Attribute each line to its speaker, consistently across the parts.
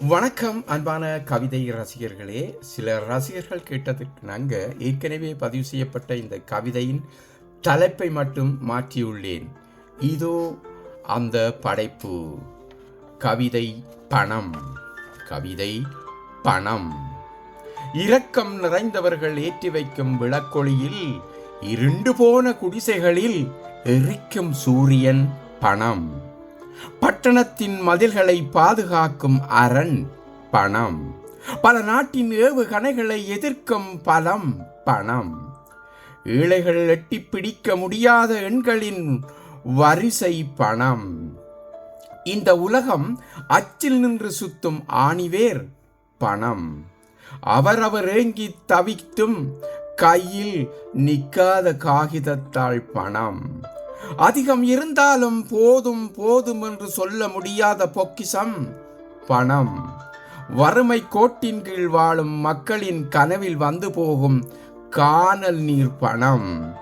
Speaker 1: வணக்கம் அன்பான கவிதை ரசிகர்களே. சில ரசிகர்கள் கேட்டதற்கு நாங்கள் ஏற்கனவே பதிவு செய்யப்பட்ட இந்த கவிதையின் தலைப்பை மட்டும் மாற்றியுள்ளேன். இதோ அந்த படைப்பு. கவிதை பணம். கவிதை பணம். இரக்கம் நிறைந்தவர்கள் ஏற்றி வைக்கும் விளக்கொளியில் இருண்டு போன குடிசைகளில் எரிக்கும் சூரியன் பணம். பட்டணத்தின் மதில்களை பாதுகாக்கும் அரண் பணம். பல நாட்டின் ஏவுகணைகளை எதிர்க்கும் பலம் பணம். ஏழைகள் எட்டி பிடிக்க முடியாத எண்களின் வரிசை பணம். இந்த உலகம் அச்சில் நின்று சுத்தும் ஆணிவேர் பணம். அவரவர் ஏங்கி தவித்தும் கையில் நிற்காத காகிதத்தாள் பணம். அதிகம் இருந்தாலும் போதும் போதும் என்று சொல்ல முடியாத பொக்கிசம் பணம். வறுமை கோட்டின் கீழ் வாழும் மக்களின் கனவில் வந்து போகும் காணல் நீர் பணம்.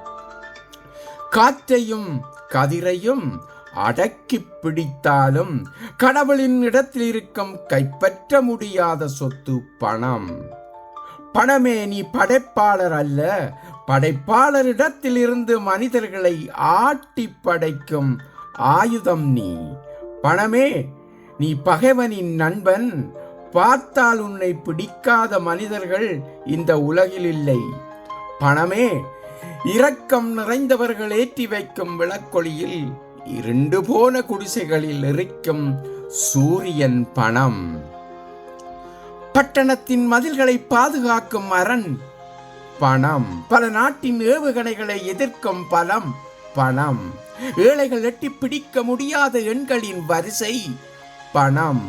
Speaker 1: காற்றையும் கதிரையும் அடக்கி பிடித்தாலும் கடவுளின் இடத்தில் இருக்கும் கைப்பற்ற முடியாத சொத்து பணம். பணமே நீ படைப்பாளர் அல்ல படைப்பாளரிடத்தில் இருந்து மனிதர்களை ஆட்டி படைக்கும் ஆயுதம் நீ. பணமே நீ பகைவனின் நண்பன். பார்த்தால் உன்னை பிடிக்காத மனிதர்கள் இந்த உலகில் இல்லை. பணமே இரக்கம் நிறைந்தவர்கள் ஏற்றி வைக்கும் விளக்கொளியில் இருண்டு போன குடிசைகளில் எரிக்கும் சூரியன் பணம். பட்டணத்தின் மதில்களை பாதுகாக்கும் அரண் பணம். பல நாட்டின் ஏவுகணைகளை எதிர்க்கும் பலம் பணம். ஏழைகள் எட்டி பிடிக்க முடியாத எண்களின் வரிசை பணம்.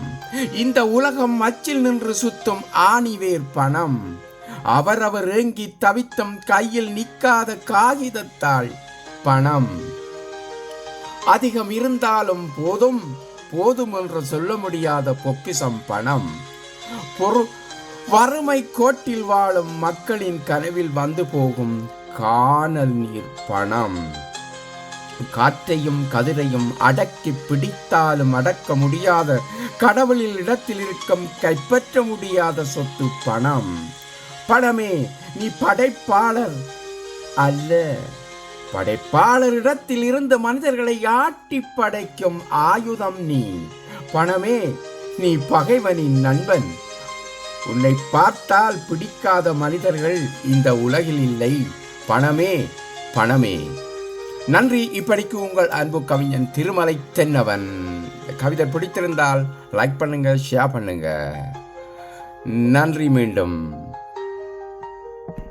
Speaker 1: இந்த உலகம் அச்சில் நின்று சுத்தும் ஆணிவேர் பணம். அவரவர் ஏங்கி தவித்தும் கையில் நிற்காத காகிதத்தாள் பணம். அதிகம் இருந்தாலும் போதும் போதும் என்று சொல்ல முடியாத பொக்கிசம் பணம். பொருள் வறுமை கோட்டில் வாழும் மக்களின் கனவில் வந்து போகும் காணல் நீர் பணம். காற்றையும் கதிரையும் அடக்கி பிடித்தாலும் அடக்க முடியாத கடவுளில் இடத்தில் இருக்கும் கைப்பற்ற முடியாத சொத்து பணம். பணமே நீ படைப்பாளர் அல்ல. படைப்பாளரிடத்தில் இருந்து மனிதர்களை ஆட்டி படைக்கும் ஆயுதம் நீ. பணமே நீ பகைவனின் நண்பன். உன்னை பார்த்தால் பிடிக்காத மனிதர்கள் இந்த உலகில் இல்லை. பணமே பணமே. நன்றி இப்படிக்கு உங்கள் அன்பு கவிஞன் திருமலை தென்னவன். கவிதை பிடித்திருந்தால் லைக் பண்ணுங்க ஷேர் பண்ணுங்க. நன்றி மீண்டும்.